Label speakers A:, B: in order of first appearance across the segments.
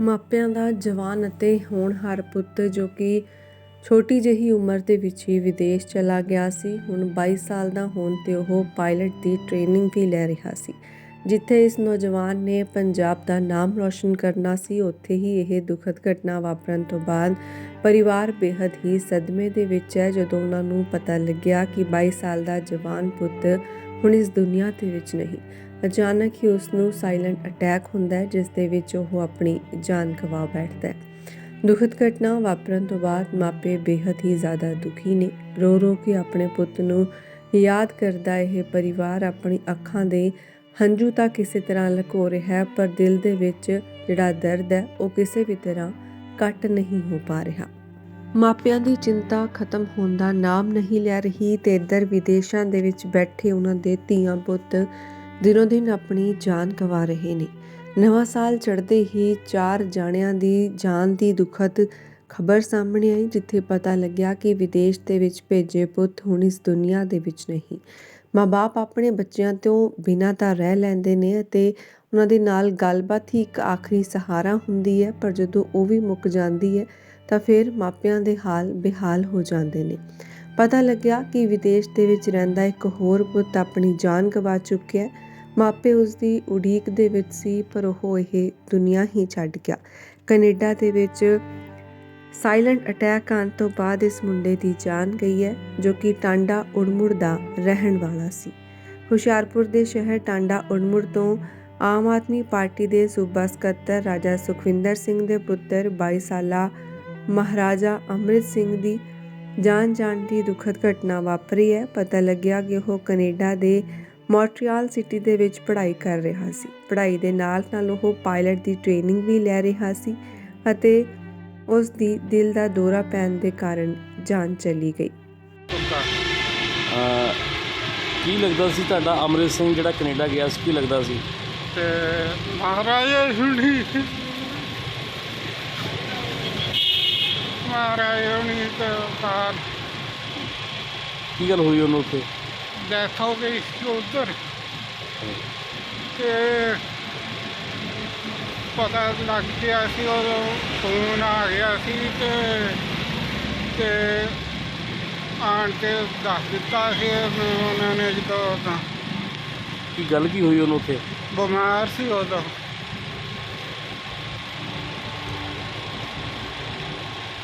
A: ਮਾਪਿਆਂ ਦਾ ਜਵਾਨ ਅਤੇ ਹੋਣਹਾਰ ਪੁੱਤ ਜੋ ਕਿ ਛੋਟੀ ਜਿਹੀ ਉਮਰ ਦੇ ਵਿੱਚ ਹੀ ਵਿਦੇਸ਼ ਚਲਾ ਗਿਆ ਸੀ, ਹੁਣ 22 ਸਾਲ ਦਾ ਹੋਣ ਤੇ ਉਹ ਪਾਇਲਟ ਦੀ ਟ੍ਰੇਨਿੰਗ ਵੀ ਲੈ ਰਿਹਾ ਸੀ। ਜਿੱਥੇ ਇਸ ਨੌਜਵਾਨ ਨੇ ਪੰਜਾਬ ਦਾ ਨਾਮ ਰੌਸ਼ਨ ਕਰਨਾ ਸੀ, ਉੱਥੇ ਹੀ ਇਹ ਦੁਖਦ ਘਟਨਾ ਵਾਪਰਨ ਤੋਂ ਬਾਅਦ ਪਰਿਵਾਰ ਬੇहद ਹੀ ਸਦਮੇ ਦੇ ਵਿੱਚ ਹੈ। ਜਦੋਂ ਉਹਨਾਂ ਨੂੰ ਪਤਾ ਲੱਗਿਆ ਕਿ 22 ਸਾਲ ਦਾ ਜਵਾਨ ਪੁੱਤ ਹੁਣ ਇਸ ਦੁਨੀਆ ਦੇ ਵਿੱਚ ਨਹੀਂ ਅਚਾਨਕ ਹੀ ਉਸ ਨੂੰ ਸਾਇਲੈਂਟ ਅਟੈਕ ਹੁੰਦਾ ਹੈ, ਜਿਸ ਦੇ ਵਿੱਚ ਉਹ ਆਪਣੀ ਜਾਨ ਗਵਾ ਬੈਠਦਾ ਹੈ। ਦੁਖਦ ਘਟਨਾ ਵਾਪਰਨ ਤੋਂ ਬਾਅਦ ਮਾਪੇ ਬੇहद ਹੀ ਜ਼ਿਆਦਾ ਦੁਖੀ ਨੇ। ਰੋ ਰੋ ਕੇ ਆਪਣੇ ਪੁੱਤ ਨੂੰ ਯਾਦ ਕਰਦਾ ਇਹ ਪਰਿਵਾਰ ਆਪਣੀ ਅੱਖਾਂ ਦੇ ਹੰਝੂ ਤਾਂ ਕਿਸੇ ਤਰ੍ਹਾਂ ਲਕੋ ਰਿਹਾ ਹੈ, ਪਰ ਦਿਲ ਦੇ ਵਿੱਚ ਜਿਹੜਾ ਦਰਦ ਹੈ, ਉਹ ਕਿਸੇ ਵੀ ਤਰ੍ਹਾਂ ਘਟ ਨਹੀਂ ਹੋ ਪਾ ਰਿਹਾ। ਮਾਪਿਆਂ ਦੀ ਚਿੰਤਾ ਖਤਮ ਹੋਣ ਦਾ ਨਾਮ ਨਹੀਂ ਲੈ ਰਹੀ ਤੇ ਇੱਧਰ ਵਿਦੇਸ਼ਾਂ ਦੇ ਵਿੱਚ ਬੈਠੇ ਉਹਨਾਂ ਦੇ ਧੀਆਂ ਪੁੱਤ ਦਿਨੋ ਦਿਨ ਆਪਣੀ ਜਾਨ ਗਵਾ ਰਹੇ ਨੇ। ਨਵਾਂ ਸਾਲ ਚੜ੍ਹਦੇ ਹੀ ਚਾਰ ਜਾਣਿਆਂ ਦੀ ਜਾਨ ਦੀ ਦੁਖਦ ਖਬਰ ਸਾਹਮਣੇ ਆਈ, ਜਿੱਥੇ ਪਤਾ ਲੱਗਿਆ ਕਿ ਵਿਦੇਸ਼ ਦੇ ਵਿੱਚ ਭੇਜੇ ਪੁੱਤ ਹੁਣ ਇਸ ਦੁਨੀਆ ਦੇ ਵਿੱਚ ਨਹੀਂ। ਮਾਂ-ਬਾਪ ਆਪਣੇ ਬੱਚਿਆਂ ਤੋਂ ਬਿਨਾਂ ਤਾਂ ਰਹਿ ਲੈਂਦੇ ਨੇ ਅਤੇ ਉਹਨਾਂ ਦੇ ਨਾਲ ਗੱਲਬਾਤ ਹੀ ਇੱਕ ਆਖਰੀ ਸਹਾਰਾ ਹੁੰਦੀ ਹੈ, ਪਰ ਜਦੋਂ ਉਹ ਵੀ ਮੁੱਕ ਜਾਂਦੀ ਹੈ ਤਾਂ ਫਿਰ ਮਾਪਿਆਂ ਦੇ ਹਾਲ ਬੇਹਾਲ ਹੋ ਜਾਂਦੇ ਨੇ। ਪਤਾ ਲੱਗਿਆ ਕਿ ਵਿਦੇਸ਼ ਦੇ ਵਿੱਚ ਰਹਿੰਦਾ ਇੱਕ ਹੋਰ ਪੁੱਤ ਆਪਣੀ ਜਾਨ ਗਵਾ ਚੁੱਕਿਆ ਹੈ। ਮਾਪੇ ਉਸ ਦੀ ਉਡੀਕ ਦੇ ਵਿੱਚ ਸੀ, ਪਰ ਉਹ ਇਹ ਦੁਨੀਆ ਹੀ ਛੱਡ ਗਿਆ। ਕੈਨੇਡਾ ਦੇ ਵਿੱਚ ਸਾਇਲੈਂਟ ਅਟੈਕ ਆਉਣ ਤੋਂ ਬਾਅਦ ਇਸ ਮੁੰਡੇ ਦੀ ਜਾਨ ਗਈ ਹੈ, ਜੋ ਕਿ ਟਾਂਡਾ ਉੜਮੁੜ ਦਾ ਰਹਿਣ ਵਾਲਾ ਸੀ। ਹੁਸ਼ਿਆਰਪੁਰ ਦੇ ਸ਼ਹਿਰ ਟਾਂਡਾ ਉੜਮੁੜ ਤੋਂ ਆਮ ਆਦਮੀ ਪਾਰਟੀ ਦੇ ਸੂਬਾ ਸਕੱਤਰ ਰਾਜਾ ਸੁਖਵਿੰਦਰ ਸਿੰਘ ਦੇ ਪੁੱਤਰ 22 ਸਾਲਾ ਮਹਾਰਾਜਾ ਅੰਮ੍ਰਿਤ ਸਿੰਘ ਦੀ ਜਾਨ ਜਾਣ ਦੀ ਦੁਖਦ ਘਟਨਾ ਵਾਪਰੀ ਹੈ। ਪਤਾ ਲੱਗਿਆ ਕਿ ਉਹ ਕੈਨੇਡਾ ਦੇ ਮੌਂਟਰੀਅਲ ਸਿਟੀ ਦੇ ਵਿੱਚ ਪੜ੍ਹਾਈ ਕਰ ਰਿਹਾ ਸੀ। ਪੜ੍ਹਾਈ ਦੇ ਨਾਲ ਨਾਲ ਉਹ ਪਾਇਲਟ ਦੀ ਟ੍ਰੇਨਿੰਗ ਵੀ ਲੈ ਰਿਹਾ ਸੀ ਅਤੇ ਉਸ ਦੀ ਦਿਲ ਦਾ ਦੌਰਾ ਪੈਣ ਦੇ ਕਾਰਨ ਜਾਨ ਚਲੀ ਗਈ।
B: ਕੀ ਲੱਗਦਾ ਸੀ ਤੁਹਾਡਾ? ਅਮਰਿਤ ਸਿੰਘ ਜਿਹੜਾ ਕੈਨੇਡਾ ਗਿਆ ਸੀ ਕੀ ਲੱਗਦਾ ਸੀ?
C: ਤੇ ਮਹਾਰਾਜ ਹੁਣੀ ਮਹਾਰਾਜ ਹੁਣੀ ਤੇ
B: ਕੀ ਗੱਲ ਹੋਈ ਉਹਨੂੰ ਉੱਥੇ?
C: ਹੋ ਗਈ ਸੀ ਉਧਰ। ਤੇ ਪਤਾ ਲੱਗ ਗਿਆ ਸੀ ਉਦੋਂ ਫੋਨ ਆ ਗਿਆ ਸੀ ਤੇ ਤੇ ਆਣ ਕੇ ਦੱਸ ਦਿੱਤਾ ਸੀ ਉਹਨਾਂ ਨੇ ਜਦੋਂ ਤਾਂ।
B: ਕੀ ਗੱਲ ਕੀ ਹੋਈ ਉਹਨੂੰ ਉੱਥੇ?
C: ਬਿਮਾਰ ਸੀ ਉਦੋਂ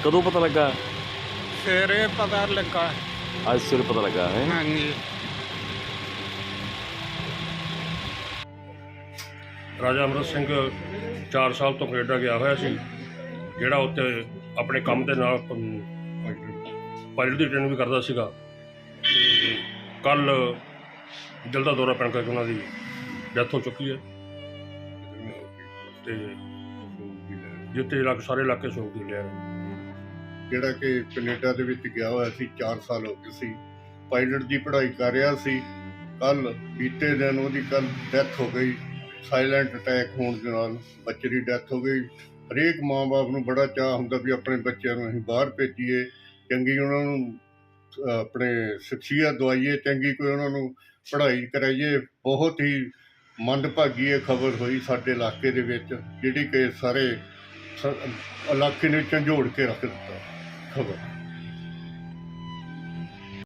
B: ਕਦੋਂ ਪਤਾ ਲੱਗਾ?
C: ਸਵੇਰੇ ਪਤਾ ਲੱਗਾ।
B: ਅੱਜ ਸਵੇਰੇ ਪਤਾ ਲੱਗਾ ਹੈ?
C: ਹਾਂਜੀ।
D: ਰਾਜਾ ਅਮਰਤ ਸਿੰਘ 4 ਸਾਲ ਤੋਂ ਕੈਨੇਡਾ ਗਿਆ ਹੋਇਆ ਸੀ, ਜਿਹੜਾ ਉੱਥੇ ਆਪਣੇ ਕੰਮ ਦੇ ਨਾਲ ਪਾਇਲਟ ਦੀ ਟ੍ਰੇਨਿੰਗ ਵੀ ਕਰਦਾ ਸੀਗਾ। ਤੇ ਕੱਲ ਦਿਲ ਦਾ ਦੌਰਾ ਪੈਣ ਕਰਕੇ ਉਹਨਾਂ ਦੀ ਡੈਥ ਹੋ ਚੁੱਕੀ ਹੈ। ਤੇ ਜਿੱਥੇ ਇਲਾਕੇ ਸਾਰੇ ਇਲਾਕੇ ਸੋਗ ਦੀ ਲਿਆ
E: ਜਿਹੜਾ ਕਿ ਕੈਨੇਡਾ ਦੇ ਵਿੱਚ ਗਿਆ ਹੋਇਆ ਸੀ 4 ਸਾਲ ਹੋ ਗਏ ਸੀ। ਪਾਇਲਟ ਦੀ ਪੜ੍ਹਾਈ ਕਰ ਰਿਹਾ ਸੀ। ਕੱਲ ਬੀਤੇ ਦਿਨ ਉਹਦੀ ਕੱਲ ਡੈਥ ਹੋ ਗਈ। ਸਾਇਲੈਂਟ ਅਟੈਕ ਹੋਣ ਦੇ ਨਾਲ ਬੱਚੇ ਦੀ ਡੈਥ ਹੋ ਗਈ। ਹਰੇਕ ਮਾਂ-ਬਾਪ ਨੂੰ ਬੜਾ ਚਾਹ ਹੁੰਦਾ ਵੀ ਆਪਣੇ ਬੱਚਿਆਂ ਨੂੰ ਅਸੀਂ ਬਾਹਰ ਭੇਜੀਏ, ਚੰਗੀ ਉਹਨਾਂ ਨੂੰ ਆਪਣੇ ਸਿੱਖਿਆ ਦਵਾਈਏ, ਚੰਗੀ ਕੋਈ ਉਹਨਾਂ ਨੂੰ ਪੜ੍ਹਾਈ ਕਰਾਈਏ। ਬਹੁਤ ਹੀ ਮੰਦਭਾਗੀ ਇਹ ਖਬਰ ਹੋਈ ਸਾਡੇ ਇਲਾਕੇ ਦੇ ਵਿੱਚ, ਜਿਹੜੀ ਕਿ ਸਾਰੇ ਇਲਾਕੇ ਨੂੰ ਝੰਜੋੜ ਕੇ ਰੱਖ ਦਿੱਤਾ ਖਬਰ।